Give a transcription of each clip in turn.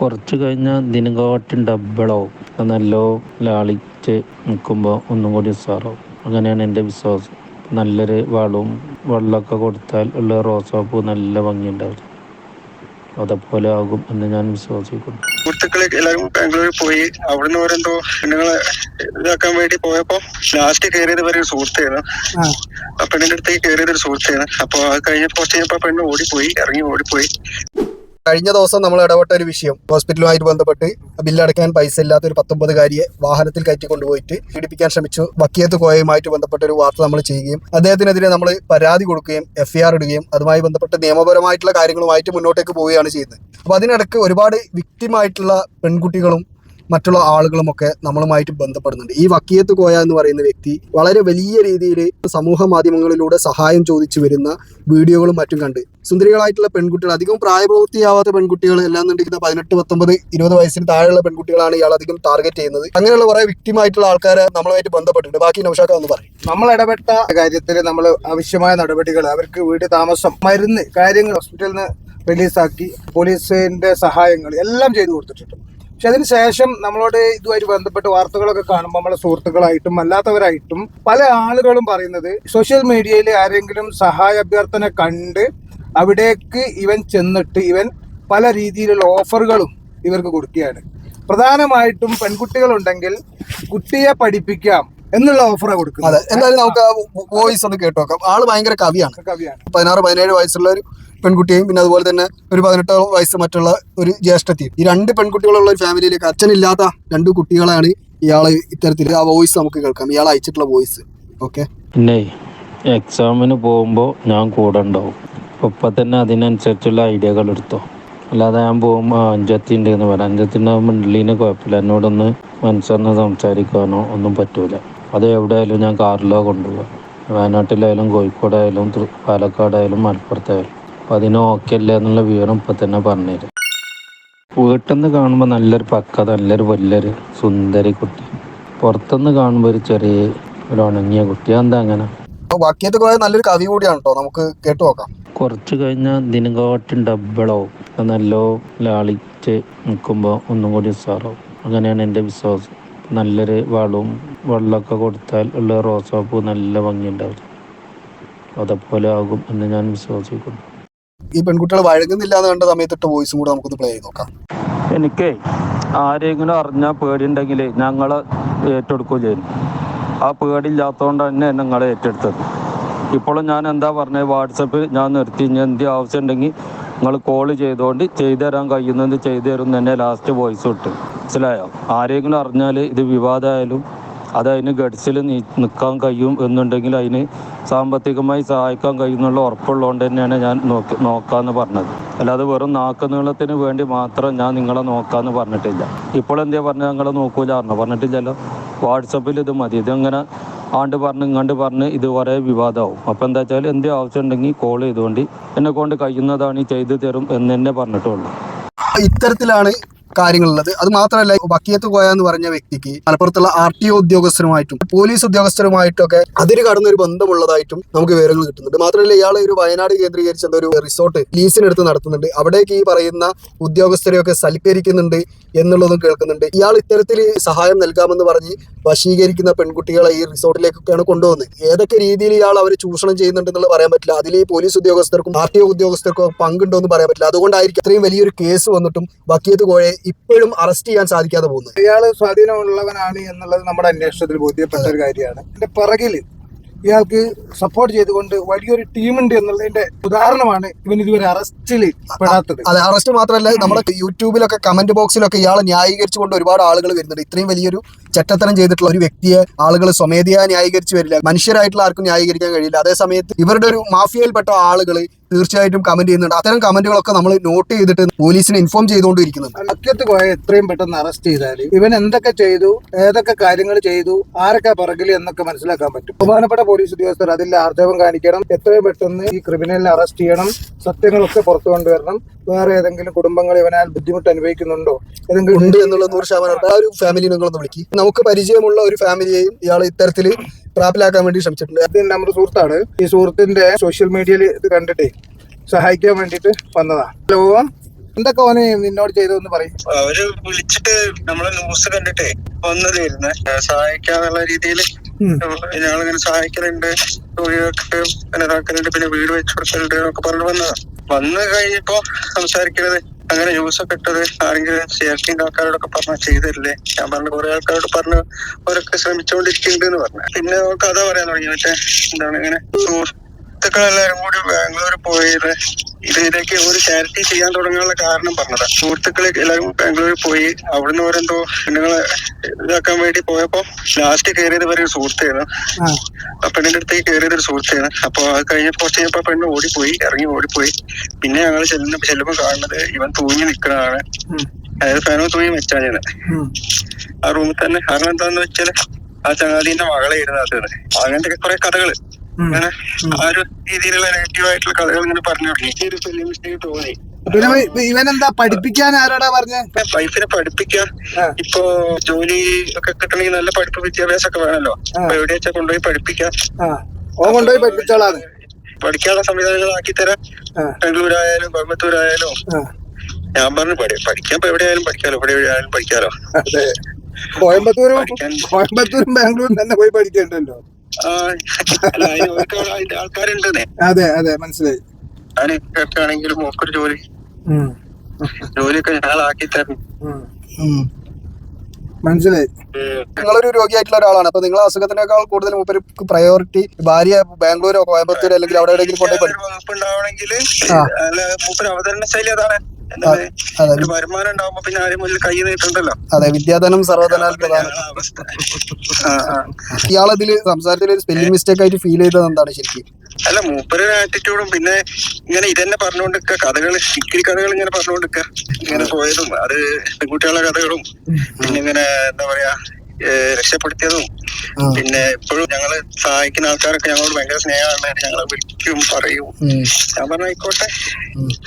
കുറച്ച് കഴിഞ്ഞാൽ ദിനകാട്ടും ഡബിളാവും നല്ലോ ലാളിച്ച് നിൽക്കുമ്പോൾ ഒന്നും കൂടി ഉസാറാവും. അങ്ങനെയാണ് എന്റെ വിശ്വാസം. നല്ലൊരു വളവും വെള്ളമൊക്കെ കൊടുത്താൽ ഉള്ള റോസാപ്പൂ നല്ല ഭംഗിയുണ്ടാവും. അതേപോലെ ആകും എന്ന് ഞാൻ വിശ്വസിക്കുന്നു. സുഹൃത്തുക്കളെ എല്ലാവരും ബാംഗ്ലൂരിൽ പോയി. അവിടുന്ന് ഓരെന്തോ പെണ്ണുങ്ങളെ ഇതാക്കാൻ വേണ്ടി പോയപ്പോ ലാസ്റ്റ് കയറിയത് വരെ ഒരു സുഹൃത്തായിരുന്നു. ആ. പെണ്ണിന്റെ അടുത്തേക്ക് കയറിയത് ഒരു സുഹൃത്തായിരുന്നു. അപ്പൊ അത് കഴിഞ്ഞപ്പോ കുറച്ച് കഴിഞ്ഞപ്പോ പെണ്ണ് ഓടിപ്പോയി ഇറങ്ങി ഓടിപ്പോയി. കഴിഞ്ഞ ദിവസം നമ്മൾ ഇടപെട്ട ഒരു വിഷയം ഹോസ്പിറ്റലുമായിട്ട് ബന്ധപ്പെട്ട് ബില്ലടയ്ക്കാൻ പൈസ ഇല്ലാത്ത ഒരു പത്തൊമ്പതുകാരിയെ വാഹനത്തിൽ കയറ്റി കൊണ്ടുപോയിട്ട് പീഡിപ്പിക്കാൻ ശ്രമിച്ചു. വക്കിയത്ത് കോയയുമായിട്ട് ബന്ധപ്പെട്ട ഒരു വാർത്ത നമ്മൾ ചെയ്യുകയും അദ്ദേഹത്തിനെതിരെ നമ്മൾ പരാതി കൊടുക്കുകയും എഫ്ഐആർ ഇടുകയും അതുമായി ബന്ധപ്പെട്ട് നിയമപരമായിട്ടുള്ള കാര്യങ്ങളുമായിട്ട് മുന്നോട്ടേക്ക് പോവുകയാണ് ചെയ്യുന്നത്. അപ്പോൾ അതിനിടയ്ക്ക് ഒരുപാട് വിക്ടിമായിട്ടുള്ള പെൺകുട്ടികളും മറ്റുള്ള ആളുകളുമൊക്കെ നമ്മളുമായിട്ട് ബന്ധപ്പെടുന്നുണ്ട്. ഈ വക്കിയത്ത് കോയ എന്ന് പറയുന്ന വ്യക്തി വളരെ വലിയ രീതിയിൽ സമൂഹ മാധ്യമങ്ങളിലൂടെ സഹായം ചോദിച്ചു വരുന്ന വീഡിയോകളും മറ്റും കണ്ട്. സുന്ദരികളായിട്ടുള്ള പെൺകുട്ടികൾ അധികം പ്രായപൂർത്തിയാവാത്ത പെൺകുട്ടികൾ എല്ലാന്നുണ്ടെങ്കിൽ പതിനെട്ട് പത്തൊമ്പത് ഇരുപത് വയസ്സിന് താഴെയുള്ള പെൺകുട്ടികളാണ് ഇയാൾ അധികം ടാർഗറ്റ് ചെയ്യുന്നത്. അങ്ങനെയുള്ള കുറെ വിക്ടിമായിട്ടുള്ള ആൾക്കാരെ നമ്മളുമായിട്ട് ബന്ധപ്പെട്ടിട്ടുണ്ട്. ബാക്കി നൗഷാക്ക ഒന്ന് പറയും. നമ്മൾ ഇടപെട്ട കാര്യത്തിൽ നമ്മൾ ആവശ്യമായ നടപടികൾ അവർക്ക് വീട് താമസം മരുന്ന് കാര്യങ്ങൾ ഹോസ്പിറ്റലിൽ നിന്ന് റിലീസാക്കി പോലീസിന്റെ സഹായങ്ങൾ എല്ലാം ചെയ്തു കൊടുത്തിട്ടുണ്ട്. പക്ഷെ അതിനുശേഷം നമ്മളോട് ഇതുമായിട്ട് ബന്ധപ്പെട്ട് വാർത്തകളൊക്കെ കാണുമ്പോൾ നമ്മളെ സുഹൃത്തുക്കളായിട്ടും അല്ലാത്തവരായിട്ടും പല ആളുകളും പറയുന്നത് സോഷ്യൽ മീഡിയയിൽ ആരെങ്കിലും സഹായ അഭ്യർത്ഥന കണ്ട് അവിടേക്ക് ഇവൻ ചെന്നിട്ട് ഇവൻ പല രീതിയിലുള്ള ഓഫറുകളും ഇവർക്ക് കൊടുക്കുകയാണ്. പ്രധാനമായിട്ടും പെൺകുട്ടികളുണ്ടെങ്കിൽ കുട്ടിയെ പഠിപ്പിക്കാം എന്നുള്ള ഓഫറാണ് അതെ കൊടുക്കുന്നത് എന്തായാലും നമുക്ക് വോയിസ് ഒന്ന് കേട്ടോക്കാം. ആൾ ഭയങ്കര കവിയാണ്. കവിയാണ്. പതിനാറ് പതിനേഴ് വയസ്സുള്ള ഒരു പെൺകുട്ടിയും പിന്നെ അതുപോലെ തന്നെ ഒരു പതിനെട്ട് വയസ്സ് മറ്റുള്ള ഒരു ജ്യേഷ്ഠത്തെയും ഈ രണ്ട് പെൺകുട്ടികളുള്ള ഒരു ഫാമിലിയിലേക്ക് അച്ഛനില്ലാത്ത രണ്ട് കുട്ടികളാണ് ഇയാൾ ഇത്തരത്തിൽ ആ വോയിസ് നമുക്ക് കേൾക്കാം. ഇയാൾ അയച്ചിട്ടുള്ള വോയിസ് ഓക്കെ പിന്നെ എക്സാമിന് പോകുമ്പോൾ ഞാൻ കൂടെ ഉണ്ടാവും. ഇപ്പം തന്നെ അതിനനുസരിച്ചുള്ള ഐഡിയകൾ എടുത്തോ. അല്ലാതെ ഞാൻ പോകുമ്പോൾ അഞ്ചത്തി ഉണ്ട് എന്ന് പറയാം. അഞ്ചത്തിന്റെ ഉള്ളിന് കുഴപ്പമില്ല. എന്നോടൊന്ന് മനസ്സൊന്ന് സംസാരിക്കാനോ ഒന്നും പറ്റൂല. അത് എവിടെയായാലും ഞാൻ കാറിലോ കൊണ്ടുപോകാം വയനാട്ടിലായാലും കോഴിക്കോടായാലും പാലക്കാടായാലും മലപ്പുറത്തായാലും. അപ്പം അതിന് ഓക്കെ അല്ല എന്നുള്ള വിവരം ഇപ്പം തന്നെ പറഞ്ഞുതരും. വീട്ടിൽ നിന്ന് കാണുമ്പോൾ നല്ലൊരു പക്ക നല്ലൊരു വലിയൊരു സുന്ദരി കുട്ടി. പുറത്തുനിന്ന് കാണുമ്പോൾ ഒരു ചെറിയ ഒരു ഉണങ്ങിയ കുട്ടി. എന്താ അങ്ങനെ? വാക്യത്ത് നല്ലൊരു കവി കൂടിയാണ് കേട്ടോ നമുക്ക് കേട്ടു നോക്കാം. കുറച്ച് കഴിഞ്ഞാൽ ദിനകാട്ടും ഡബിളാവും അത് നല്ലോ ലാളിച്ച് നിൽക്കുമ്പോൾ ഒന്നും കൂടി ഉസാറാവും. അങ്ങനെയാണ് എന്റെ വിശ്വാസം. നല്ലൊരു വളവും വെള്ളമൊക്കെ കൊടുത്താൽ ഉള്ള റോസാപ്പൂ നല്ല ഭംഗിയുണ്ടാവും. അതേപോലെ ആകും എന്ന് ഞാൻ വിശ്വസിക്കുന്നു. ഈ പെൺകുട്ടികൾ വഴങ്ങുന്നില്ല എന്ന് കണ്ട സമയത്തിട്ട് വോയിസും കൂടെ നമുക്കൊന്ന് പ്ലേ ചെയ്ത് നോക്കാം. എനിക്ക് ആരെങ്കിലും അറിഞ്ഞാൽ പേടിയുണ്ടെങ്കിൽ ഞങ്ങൾ ഏറ്റെടുക്കുകയും ചെയ്യും. ആ പേടിയില്ലാത്തതുകൊണ്ട് തന്നെ ഞങ്ങൾ ഏറ്റെടുത്തത്. ഇപ്പോഴും ഞാൻ എന്താ പറഞ്ഞത് വാട്സപ്പ് ഞാൻ നിർത്തി. ഇനി എന്ത് ആവശ്യം ഉണ്ടെങ്കിൽ നിങ്ങൾ കോൾ ചെയ്തുകൊണ്ട് ചെയ്തു തരാൻ കഴിയുന്നത് ചെയ്തു തരും തന്നെ ലാസ്റ്റ് വോയിസ് ഇട്ട്. മനസ്സിലായോ? ആരെങ്കിലും അറിഞ്ഞാൽ ഇത് വിവാദമായാലും അത് അതിന് ഗഡ്സിൽ നിൽക്കാൻ കഴിയും എന്നുണ്ടെങ്കിൽ അതിന് സാമ്പത്തികമായി സഹായിക്കാൻ കഴിയുന്നുള്ള ഉറപ്പുള്ളതുകൊണ്ട് തന്നെയാണ് ഞാൻ നോക്കി നോക്കാമെന്ന് പറഞ്ഞത്. അല്ലാതെ വെറും നാക്കുനീളത്തിന് വേണ്ടി മാത്രം ഞാൻ നിങ്ങളെ നോക്കാമെന്ന് പറഞ്ഞിട്ടില്ല. ഇപ്പോൾ എന്തേ പറഞ്ഞാൽ നിങ്ങളെ പറഞ്ഞു? പറഞ്ഞിട്ടില്ലല്ലോ. വാട്സപ്പിൽ ഇത് മതി. ഇതെങ്ങനെ ആണ്ട് പറഞ്ഞ് ഇങ്ങാണ്ട് പറഞ്ഞ് ഇത് കുറേ വിവാദമാവും. അപ്പോൾ എന്താ വെച്ചാൽ എന്തേ ആവശ്യം ഉണ്ടെങ്കിൽ കോൾ ചെയ്തുകൊണ്ട് എന്നെ കൊണ്ട് കഴിയുന്നതാണ് ഈ ചെയ്തു തരും എന്ന് തന്നെ പറഞ്ഞിട്ടുള്ളൂ. ഇത്തരത്തിലാണ് കാര്യങ്ങളുള്ളത്. അത് മാത്രമല്ല വക്കീയത്ത് കോയ എന്ന് പറഞ്ഞ വ്യക്തിക്ക് മലപ്പുറത്തുള്ള ആർ ടി ഒ ഉദ്യോഗസ്ഥരുമായിട്ടും പോലീസ് ഉദ്യോഗസ്ഥരുമായിട്ടും ഒക്കെ അതിര് കടന്ന ഒരു ബന്ധമുള്ളതായിട്ടും നമുക്ക് വിവരങ്ങൾ കിട്ടുന്നുണ്ട്. മാത്രമല്ല ഇയാൾ ഒരു വയനാട് കേന്ദ്രീകരിച്ച ഒരു റിസോർട്ട് ലീസിനെടുത്ത് നടത്തുന്നുണ്ട്. അവിടേക്ക് ഈ പറയുന്ന ഉദ്യോഗസ്ഥരെയൊക്കെ സൽക്കരിക്കുന്നുണ്ട് എന്നുള്ളതും കേൾക്കുന്നുണ്ട്. ഇയാൾ ഇത്തരത്തിൽ സഹായം നൽകാമെന്ന് പറഞ്ഞ് വശീകരിക്കുന്ന പെൺകുട്ടികളെ ഈ റിസോർട്ടിലേക്കൊക്കെയാണ് കൊണ്ടുവന്നത് ഏതൊക്കെ രീതിയിൽ ഇയാൾ അവരെ ചൂഷണം ചെയ്യുന്നുണ്ടെന്നുള്ളത് പറയാൻ പറ്റില്ല. അതിൽ ഈ പോലീസ് ഉദ്യോഗസ്ഥർക്കും ആർ ടി ഒ ഉദ്യോഗസ്ഥർക്കും പങ്കുണ്ടോ എന്ന് പറയാൻ പറ്റില്ല. അതുകൊണ്ടായിരിക്കും അത്രയും വലിയൊരു കേസ് വന്നിട്ടും വക്കീത്ത് കോഴയെ ഇപ്പോഴും അറസ്റ്റ് ചെയ്യാൻ സാധിക്കാതെ പോകുന്നത്? ഇയാൾ സ്വാധീനമുള്ളവനാണ് എന്നുള്ളത് നമ്മുടെ അന്വേഷണത്തിൽ ബോധ്യപ്പെട്ട ഒരു കാര്യമാണ്. എന്റെ പിറകിൽ ഇയാൾക്ക് സപ്പോർട്ട് ചെയ്തുകൊണ്ട് വലിയൊരു ടീമുണ്ട് എന്നുള്ളതിന്റെ ഉദാഹരണമാണ് ഇവൻ ഇതുവരെ അറസ്റ്റിൽ പെടാത്തത്. അതെ അറസ്റ്റ് മാത്രമല്ല നമ്മുടെ യൂട്യൂബിലൊക്കെ കമന്റ് ബോക്സിലൊക്കെ ഇയാളെ ന്യായീകരിച്ചുകൊണ്ട് ഒരുപാട് ആളുകൾ വരുന്നുണ്ട്. ഇത്രയും വലിയൊരു ചട്ടത്തരം ചെയ്തിട്ടുള്ള ഒരു വ്യക്തിയെ ആളുകൾ സ്വമേധയാ ന്യായീകരിച്ച് വരില്ല. മനുഷ്യരായിട്ടുള്ള ആർക്കും ന്യായീകരിക്കാൻ കഴിയില്ല. അതേസമയത്ത് ഇവരുടെ ഒരു മാഫിയയിൽപ്പെട്ട ആളുകൾ തീർച്ചയായിട്ടും കമന്റ് ചെയ്യുന്നുണ്ട്. അത്തരം കമന്റുകളൊക്കെ നമ്മൾ നോട്ട് ചെയ്തിട്ട് പോലീസിനെ ഇൻഫോം ചെയ്തുകൊണ്ടിരിക്കുന്നുണ്ട്. അക്കത്ത് പോയ എത്രയും പെട്ടെന്ന് അറസ്റ്റ് ചെയ്താൽ ഇവൻ എന്തൊക്കെ ചെയ്തു ഏതൊക്കെ കാര്യങ്ങൾ ചെയ്തു ആരൊക്കെ പറകിൽ എന്നൊക്കെ മനസ്സിലാക്കാൻ പറ്റും. ബഹുമാനപ്പെട്ട പോലീസ് ഉദ്യോഗസ്ഥർ അതിൽ ആർജവം കാണിക്കണം. എത്രയും പെട്ടെന്ന് ഈ ക്രിമിനലിനെ അറസ്റ്റ് ചെയ്യണം. സത്യങ്ങളൊക്കെ പുറത്തു കൊണ്ടുവരണം. വേറെ ഏതെങ്കിലും കുടുംബങ്ങൾ ഇവനാൽ ബുദ്ധിമുട്ട് അനുഭവിക്കുന്നുണ്ടോ? ഏതെങ്കിലും ഉണ്ട് എന്നുള്ള നൂറ് ശതമാനം. ആ ഒരു ഫാമിലി നിങ്ങളൊന്ന് വിളിക്കും. നമുക്ക് പരിചയമുള്ള ഒരു ഫാമിലിയെയും ഇയാൾ ഇത്തരത്തിൽ ട്രാപ്പിലാക്കാൻ വേണ്ടി ശ്രമിച്ചിട്ടുണ്ട്. അത് നമ്മുടെ സുഹൃത്താണ്. ഈ സുഹൃത്തിന്റെ സോഷ്യൽ മീഡിയയിൽ ഇത് കണ്ടിട്ടേ സഹായിക്കാൻ വേണ്ടിട്ട് വന്നതാ. ഹലോ എന്തൊക്കെ ഓന് നിന്നോട് ചെയ്തതെന്ന് പറയും. അവർ വിളിച്ചിട്ട് നമ്മളെ ന്യൂസ് കണ്ടിട്ടേ വന്നതായിരുന്നു. സഹായിക്കാന്നുള്ള രീതിയിൽ. ഞങ്ങളിങ്ങനെ സഹായിക്കലുണ്ട് തൊഴിലൊക്കെ ഇതാക്കലുണ്ട് പിന്നെ വീട് വെച്ചു കൊടുക്കലുണ്ട് എന്നൊക്കെ പറഞ്ഞു വന്നതാ. വന്നു കഴിഞ്ഞപ്പോ സംസാരിക്കുന്നത് അങ്ങനെ ന്യൂസ് ഒക്കെ ഇട്ടത് ആരെങ്കിലും സേഫ്റ്റിന്റെ ആൾക്കാരോടൊക്കെ പറഞ്ഞ ചെയ്തരില്ലേ ഞാൻ പറഞ്ഞു കുറെ ആൾക്കാരോട് പറഞ്ഞു അവരൊക്കെ ശ്രമിച്ചുകൊണ്ടിരിക്കുന്നുണ്ട് എന്ന് പറഞ്ഞു. പിന്നെ കഥ പറയാൻ തുടങ്ങി. മറ്റേ എന്താണ് ഇങ്ങനെ സുഹൃത്തുക്കളെല്ലാരും കൂടി ബാംഗ്ലൂർ പോയത് ഇത് ഇതൊക്കെ ഒരു ചാരിറ്റി ചെയ്യാൻ തുടങ്ങാനുള്ള കാരണം പറഞ്ഞതാ. സുഹൃത്തുക്കൾ എല്ലാവരും ബാംഗ്ലൂരിൽ പോയി. അവിടുന്ന് ഓരെന്തോ പെണ്ണുങ്ങളെ ഇതാക്കാൻ വേണ്ടി പോയപ്പോ ലാസ്റ്റ് കയറിയത് വരെ ഒരു സുഹൃത്തായിരുന്നു. ആ. പെണ്ണിന്റെ അടുത്തേക്ക് കയറിയത് ഒരു സുഹൃത്തായിരുന്നു. അപ്പൊ അത് കഴിഞ്ഞപ്പോ കുറച്ച് കഴിഞ്ഞപ്പോ പെണ്ണ് ഓടിപ്പോയി ഇറങ്ങി ഓടിപ്പോയി. പിന്നെ ഞങ്ങൾ ചെല്ലുന്ന ചെല്ലുമ്പോ കാണുന്നത് ഇവൻ തൂങ്ങി നിൽക്കുന്നതാണ്. അതായത് ഫാനോ തൂങ്ങി വെച്ചാണ്. ആ റൂമിൽ തന്നെ കാരണം എന്താന്ന് വെച്ചാൽ ആ ചങ്ങാതിന്റെ മകളെ ഇരുന്നാത്തത് അങ്ങനത്തെ കുറെ കഥകൾ. അങ്ങനെ ആ ഒരു രീതിയിലുള്ള നെഗറ്റീവ് ആയിട്ടുള്ള കഥകൾ ഇങ്ങനെ പറഞ്ഞു തുടങ്ങി. ഈ ഒരു ഫിലിം മിസ്റ്റേക്ക് തോന്നി. പിന്നെ ഇവനെന്താ പഠിപ്പിക്കാൻ ആരോടാ പറഞ്ഞേ? വൈഫിനെ പഠിപ്പിക്കാൻ ഇപ്പോ ജോലി ഒക്കെ കിട്ടണമെങ്കിൽ നല്ല പഠിപ്പ് വിദ്യാഭ്യാസം ഒക്കെ വേണമല്ലോ ആ. അപ്പൊ എവിടെ വെച്ചാൽ കൊണ്ടുപോയി പഠിപ്പിക്കാം. ആ. ഓൻ കൊണ്ടുപോയി പഠിപ്പിച്ചോളാണ് പഠിക്കാനുള്ള സംവിധാനങ്ങൾ ആക്കി തരാം. ബാംഗ്ലൂരായാലും കോയമ്പത്തൂരായാലും. ഞാൻ പറഞ്ഞു പഠി പഠിക്കാൻ ഇപ്പൊ എവിടെയായാലും പഠിക്കാലോ. ഇവിടെ എവിടെയായാലും പഠിക്കാലോ. കോയമ്പത്തൂരും കോയമ്പത്തൂരും ബാംഗ്ലൂരും തന്നെ പോയി പഠിക്കേണ്ടല്ലോ. ആൾക്കാരുണ്ടെന്നേ അതെ അതെ മനസ്സിലായി. ഞാൻ കേട്ടാണെങ്കിലും ഒക്കൊരു ജോലി. ജോലിയൊക്കെ ഞങ്ങളാക്കി തരണം. മനസ്സിലായി. നിങ്ങളൊരു രോഗിയായിട്ടുള്ള ഒരാളാണ്. അപ്പൊ നിങ്ങളെ അസുഖത്തിനേക്കാൾ കൂടുതൽ മൂപ്പർക്ക് പ്രയോറിറ്റി ഭാര്യ ബാംഗ്ലൂരോ കോയമ്പത്തൂരോ അല്ലെങ്കിൽ അവിടെ എവിടെയെങ്കിലും കൊണ്ടുപോയി അവതരണ ശൈലി അതാണ്. വരുമാനം ഉണ്ടാവുമ്പോ പിന്നെ ആരും മുന്നിൽ കൈ നീട്ടണ്ടല്ലോ? അതെ വിദ്യാധനം സർവധനാൽ പ്രധാനം. ഇയാളതിൽ സംസാരത്തിൽ ഒരു സ്പെല്ലിംഗ് മിസ്റ്റേക്ക് ആയിട്ട് ഫീൽ ചെയ്തത് എന്താണ് ശരിക്കും? അല്ല മൂപ്പര് ആറ്റിറ്റ്യൂഡും പിന്നെ ഇങ്ങനെ ഇതന്നെ പറഞ്ഞുകൊണ്ടിരിക്ക. കഥകൾ ഇക്കിരി കഥകൾ ഇങ്ങനെ പറഞ്ഞുകൊണ്ടിരിക്ക. ഇങ്ങനെ പോയതും അത് പെൺകുട്ടികളുടെ കഥകളും പിന്നെ ഇങ്ങനെ എന്താ പറയാ രക്ഷപ്പെടുത്തിയതും. പിന്നെ ഇപ്പോഴും ഞങ്ങൾ സഹായിക്കുന്ന ആൾക്കാരൊക്കെ ഞങ്ങളോട് ഭയങ്കര സ്നേഹമാണ് ഞങ്ങളെ വിളിക്കും പറയും. ഞാൻ പറഞ്ഞ ആയിക്കോട്ടെ.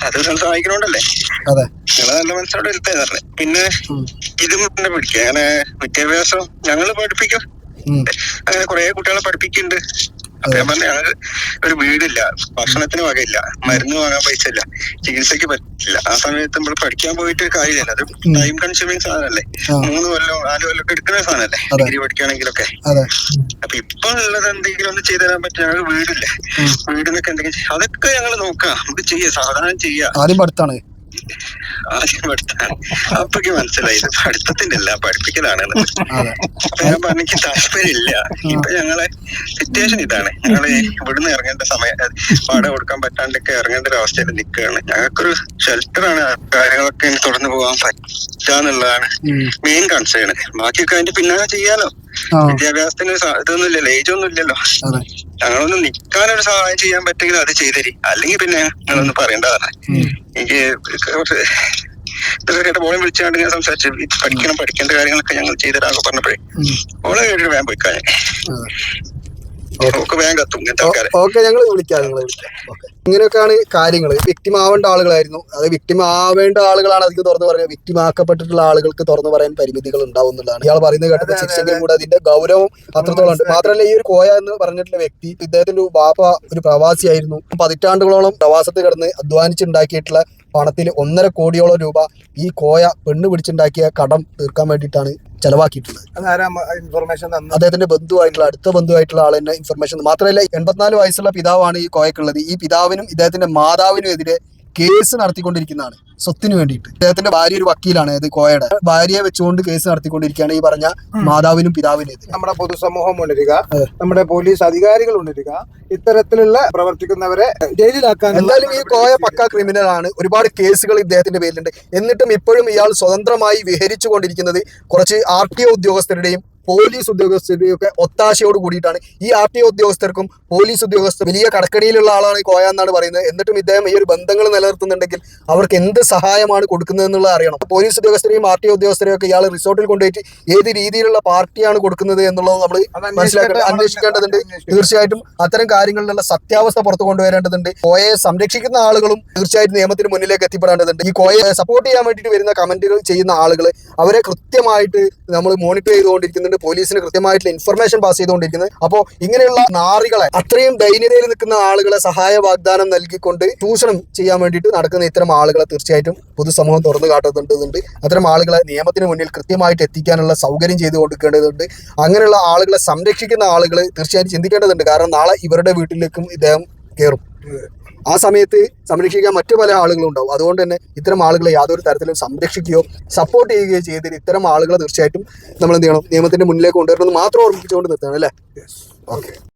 അത് നിങ്ങൾ സഹായിക്കണോണ്ടല്ലേ? നിങ്ങളെ നല്ല മനസ്സോടെ ഇരുത്തേ പറഞ്ഞു. പിന്നെ. ഇതും തന്നെ പിടിക്കുക അങ്ങനെ വിദ്യാഭ്യാസം ഞങ്ങൾ പഠിപ്പിക്കും. അങ്ങനെ കുറെ കുട്ടികളെ പഠിപ്പിക്കുന്നുണ്ട്. അപ്പൊ ഞാൻ പറഞ്ഞ ഒരു വീടില്ല. ഭക്ഷണത്തിന് വകയില്ല. മരുന്ന് വാങ്ങാൻ പൈസ ഇല്ല. ചികിത്സക്ക് പറ്റില്ല. ആ സമയത്ത് നമ്മൾ പഠിക്കാൻ പോയിട്ട് ഒരു കാര്യമില്ല. അത് ടൈം കൺസ്യൂമിങ് സാധനല്ലേ. മൂന്ന് കൊല്ലം നാല് കൊല്ലം ഒക്കെ എടുക്കുന്ന സാധനല്ലേ. ഡിഗ്രി പഠിക്കുകയാണെങ്കിലൊക്കെ. അപ്പൊ ഇപ്പൊ ഉള്ളത് എന്തെങ്കിലും ഒന്ന് ചെയ്തു തരാൻ പറ്റും ഞങ്ങൾ വീടില്ല. വീടിനൊക്കെ എന്തെങ്കിലും അതൊക്കെ ഞങ്ങൾ നോക്കാം. നമുക്ക് ചെയ്യാം. സാധാരണ ചെയ്യാം. ആദ്യം പഠിത്താണ്. ആദ്യം പഠിത്താൻ അപ്പൊക്ക് മനസ്സിലായി. ഇത് പഠിത്തത്തിന്റെ അല്ല പഠിപ്പിക്കലാണ്. അപ്പൊ ഞാൻ പറഞ്ഞു എനിക്ക് താല്പര്യമില്ല. ഇപ്പൊ ഞങ്ങളെ സിറ്റുവേഷൻ ഇതാണ്. ഞങ്ങൾ ഇവിടുന്ന് ഇറങ്ങേണ്ട സമയം പാടം കൊടുക്കാൻ പറ്റാണ്ടൊക്കെ ഇറങ്ങേണ്ട ഒരു അവസ്ഥയിൽ നിൽക്കുകയാണ്. ഞങ്ങൾക്കൊരു ഷെൽട്ടറാണ് കാര്യങ്ങളൊക്കെ തുടർന്ന് പോകാൻ പറ്റാന്നുള്ളതാണ് മെയിൻ കൺസേൺ ബാക്കിയൊക്കെ അതിന്റെ പിന്നാലെ ചെയ്യാലോ. വിദ്യാഭ്യാസത്തിന് ഇതൊന്നും ഇല്ലല്ലോ ഏജ് ഒന്നും ഇല്ലല്ലോ. ഞങ്ങളൊന്ന് നിൽക്കാനൊരു സഹായം ചെയ്യാൻ പറ്റുമെങ്കിൽ അത് ചെയ്തരി. അല്ലെങ്കിൽ പിന്നെ ഞങ്ങളൊന്ന് പറയേണ്ടതാണ്. എനിക്ക് കുറച്ച് കേട്ട മോളെ വിളിച്ചാണ്ട് ഞാൻ സംസാരിച്ചു പഠിക്കണം പഠിക്കേണ്ട കാര്യങ്ങളൊക്കെ ഞങ്ങൾ ചെയ്തിടാന്നൊക്കെ പറഞ്ഞപ്പോഴേ ഓളെ കേട്ടിട്ട് വേഗം പോയിക്കാൻ അതെ ഒക്കെ വേഗം കത്തും ഇങ്ങനത്തെ ആൾക്കാരെ. ഓക്കെ ഞങ്ങൾ വിളിക്കാം നിങ്ങളെ വിളിക്കാം. ഓക്കെ. ഇങ്ങനെയൊക്കെയാണ് കാര്യങ്ങൾ വിക്ടിം ആവേണ്ട ആളുകളായിരുന്നു. അത് വിക്ടിം ആവേണ്ട ആളുകളാണ് അധികം തുറന്നു പറയുന്നത്. വിക്ടിം ആക്കപ്പെട്ടിട്ടുള്ള ആളുകൾക്ക് തുറന്നു പറയാൻ പരിമിതികൾ ഉണ്ടാവും എന്നുള്ളതാണ്. ഇയാൾ പറയുന്നത് കേട്ടത് ശിക്ഷയ്ക്കും കൂടെ അതിന്റെ ഗൗരവം അത്രത്തോളം ഉണ്ട്. മാത്രമല്ല ഈ ഒരു കോയ എന്ന് പറഞ്ഞിട്ടുള്ള വ്യക്തി ഇദ്ദേഹത്തിന്റെ ഒരു ബാപ്പ ഒരു പ്രവാസിയായിരുന്നു. പതിറ്റാണ്ടുകളോളം പ്രവാസത്തിൽ കിടന്ന് അധ്വാനിച്ചുണ്ടാക്കിയിട്ടുള്ള പണത്തിൽ ഒന്നര കോടിയോളം രൂപ ഈ കോയ പെണ്ണ് പിടിച്ചുണ്ടാക്കിയ കടം തീർക്കാൻ വേണ്ടിയിട്ടാണ് ചെലവാക്കിയിട്ടുള്ളത് ഇൻഫർമേഷൻ അദ്ദേഹത്തിന്റെ ബന്ധുവായിട്ടുള്ള അടുത്ത ബന്ധുവായിട്ടുള്ള ആൾ തന്നെ ഇൻഫർമേഷൻ മാത്രമല്ല എൺപത്തിനാല് വയസ്സുള്ള പിതാവാണ് ഈ കോയക്കുള്ളത്. ഈ പിതാവിനും ഇദ്ദേഹത്തിന്റെ മാതാവിനും എതിരെ കേസ് നടത്തിക്കൊണ്ടിരിക്കുന്നതാണ്. സ്വത്തിന് വേണ്ടിയിട്ട്. അദ്ദേഹത്തിന്റെ ഭാര്യ ഒരു വക്കീലാണ് അതായത് കോയയുടെ. ഭാര്യയെ വെച്ചുകൊണ്ട് കേസ് നടത്തിക്കൊണ്ടിരിക്കുകയാണ് ഈ പറഞ്ഞ മാതാവിനും പിതാവിനും നമ്മുടെ പൊതുസമൂഹം ഉണരുക നമ്മുടെ പോലീസ് അധികാരികൾ ഉണരുക ഇത്തരത്തിലുള്ള പ്രവർത്തിക്കുന്നവരെ ജയിലിലാക്കാൻ എന്തായാലും ഈ കോയ പക്ക ക്രിമിനൽ ആണ്. ഒരുപാട് കേസുകൾ ഇദ്ദേഹത്തിന്റെ പേരിലുണ്ട്. എന്നിട്ടും ഇപ്പോഴും ഇയാൾ സ്വതന്ത്രമായി വിഹരിച്ചു കൊണ്ടിരിക്കുന്നത് കുറച്ച് ആർ ടി ഒ ഉദ്യോഗസ്ഥരുടെയും പോലീസ് ഉദ്യോഗസ്ഥരുടെയൊക്കെ ഒത്താശയോട് കൂടിയിട്ടാണ് ഈ ആർ ടി ഉദ്യോഗസ്ഥർക്കും പോലീസ് ഉദ്യോഗസ്ഥർ വലിയ കടക്കണിയിലുള്ള ആളാണ് ഈ കോയ എന്നാണ് പറയുന്നത്. എന്നിട്ടും ഇദ്ദേഹം ഈ ഒരു ബന്ധങ്ങൾ നിലനിർത്തുന്നുണ്ടെങ്കിൽ അവർക്ക് എന്ത് സഹായമാണ് കൊടുക്കുന്നത് എന്നുള്ളത് അറിയണം. പോലീസ് ഉദ്യോഗസ്ഥരെയും ആർ ടി ഉദ്യോഗസ്ഥരെയും ഒക്കെ ഇയാൾ റിസോർട്ടിൽ കൊണ്ടുപോയിട്ട് ഏത് രീതിയിലുള്ള പാർട്ടിയാണ് കൊടുക്കുന്നത് എന്നുള്ളത് നമ്മൾ മനസ്സിലാക്കേണ്ട. അന്വേഷിക്കേണ്ടതുണ്ട്. തീർച്ചയായിട്ടും അത്തരം കാര്യങ്ങളിലുള്ള സത്യാവസ്ഥ പുറത്തു കൊണ്ടുവരേണ്ടതുണ്ട്. കോയയെ സംരക്ഷിക്കുന്ന ആളുകളും തീർച്ചയായിട്ടും നിയമത്തിന് മുന്നിലേക്ക് എത്തിപ്പെടേണ്ടതുണ്ട്. ഈ കോയയെ സപ്പോർട്ട് ചെയ്യാൻ വേണ്ടിയിട്ട് വരുന്ന കമന്റുകൾ ചെയ്യുന്ന ആളുകൾ അവരെ കൃത്യമായിട്ട് നമ്മൾ മോണിറ്റർ ചെയ്തുകൊണ്ടിരിക്കുന്നുണ്ട്. ചെയ്തുകൊണ്ടിരിക്കുന്നുണ്ട് പോലീസിന് കൃത്യമായിട്ടുള്ള ഇൻഫർമേഷൻ പാസ് ചെയ്തുകൊണ്ടിരിക്കുന്നത്. അപ്പോൾ ഇങ്ങനെയുള്ള നാറികളെ അത്രയും ദൈന്യതയിൽ നിൽക്കുന്ന ആളുകളെ സഹായ വാഗ്ദാനം നൽകിക്കൊണ്ട് ചൂഷണം ചെയ്യാൻ വേണ്ടിയിട്ട് നടക്കുന്ന ഇത്തരം ആളുകളെ തീർച്ചയായിട്ടും പൊതുസമൂഹം തുറന്നു കാട്ടുന്നുണ്ട്. അത്തരം ആളുകളെ നിയമത്തിന് മുന്നിൽ കൃത്യമായിട്ട് എത്തിക്കാനുള്ള സൗകര്യം ചെയ്തു കൊടുക്കേണ്ടതുണ്ട്. അങ്ങനെയുള്ള ആളുകളെ സംരക്ഷിക്കുന്ന ആളുകൾ തീർച്ചയായിട്ടും ചിന്തിക്കേണ്ടതുണ്ട്. കാരണം നാളെ ഇവരുടെ വീട്ടിലേക്കും ഇദ്ദേഹം കയറും ആ സമയത്ത് സംരക്ഷിക്കാൻ മറ്റു പല ആളുകളും ഉണ്ടാവും. അതുകൊണ്ട് തന്നെ ഇത്തരം ആളുകളെ യാതൊരു തരത്തിലും സംരക്ഷിക്കുകയോ സപ്പോർട്ട് ചെയ്യുകയോ ചെയ്തിട്ട് ഇത്തരം ആളുകളെ തീർച്ചയായിട്ടും നമ്മൾ എന്ത് ചെയ്യണം? നിയമത്തിന്റെ മുന്നിലേക്ക് കൊണ്ടുവരണമെന്ന് മാത്രം ഓർമ്മിപ്പിച്ചുകൊണ്ട് നിർത്തണം അല്ലേ? ഓക്കെ